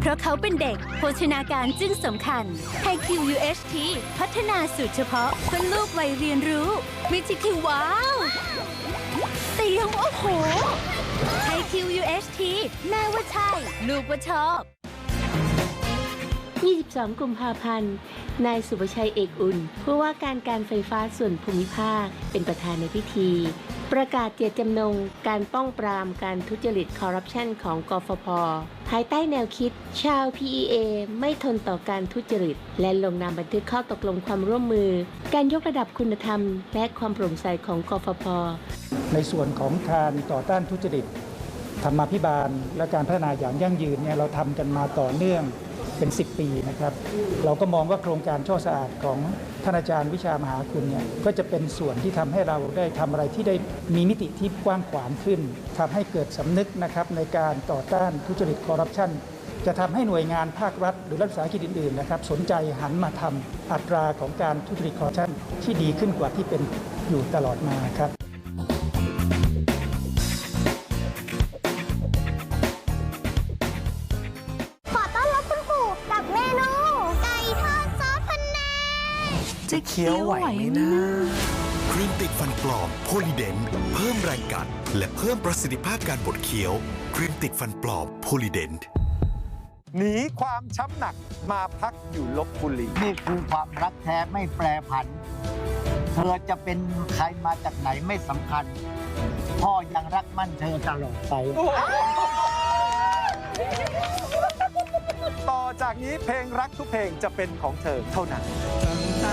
เพราะเขาเป็นเด็ก โภชนาการจึงสำคัญไฮคิว UHT พัฒนาสูตรเฉพาะเพื่อลูกวัยเรียนรู้วิธีคือว้าวแต่ยังโอ้โหไฮคิว UHT แม่ว่าใช่ ลูกว่าชอบ 22 กุมภาพันธ์ นายสุประชัยเอกอุ่น ผู้ว่าการการไฟฟ้าส่วนภูมิภาค เป็นประธานในพิธี ประกาศเจตจำนงการป้องปรามการทุจริตคอร์รัปชันของกฟผภายใต้แนวคิด ชาว PEA ไม่ทนต่อการทุจริต และลงนามบันทึกข้อตกลงความร่วมมือ การยกระดับคุณธรรม และความโปร่งใสของกฟผในส่วนของการต่อต้านทุจริตธรรมาภิบาล และการพัฒนาอย่างยั่งยืนเนี่ยเราทำกันมาต่อเนื่อง เป็น 10 ปีนะครับ เราก็มองว่าโครงการช่อสะอาดของท่านอาจารย์วิชามหาคุณเนี่ยก็จะเป็นส่วนที่ทำให้เราได้ทำอะไรที่ได้มีมิติที่กว้างขวางขึ้นทำให้เกิดสำนึกนะครับในการต่อต้านทุจริตคอร์รัปชันจะทำให้หน่วยงานภาครัฐ หรือรัฐวิสาหกิจอื่นๆนะครับสนใจหันมาทำอัตราของการทุจริตคอร์รัปชันที่ดีขึ้นกว่าที่เป็นอยู่ตลอดมาครับ จะเคี้ยวไหวไหมนะครีมติดฟันปลอมโพลีเดนเพิ่มแรงกัด และเพิ่มประสิทธิภาพการบดเคี้ยว ครีมติดฟันปลอมโพลีเดนหนีความช้ำหนักมาพักอยู่ลบบุรีนี่คือความรักแท้ไม่แปรผัน เธอจะเป็นใครมาจากไหนไม่สำคัญ พ่อยังรักมั่นเธอตลอดไปต่อจากนี้เพลงรักทุกเพลงจะเป็นของเธอเท่านั้น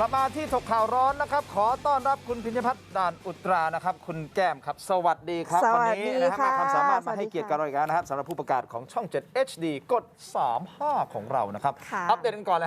กลับมาที่ถกข่าวร้อนนะครับ ขอต้อนรับคุณพิญญพัฒน์ด่านอุตรานะครับ คุณแก้มครับ สวัสดีครับ สวัวัสนี้ดีนะฮะค่ะ มาความสามารถสมาวัสดีให้เกียรติค่ะกับเราอีกแล้วนะครับสำหรับผู้ประกาศของช่อง 7 HD กด 35 ของเรานะครับ ค่ะ อัปเดตกันก่อนเลย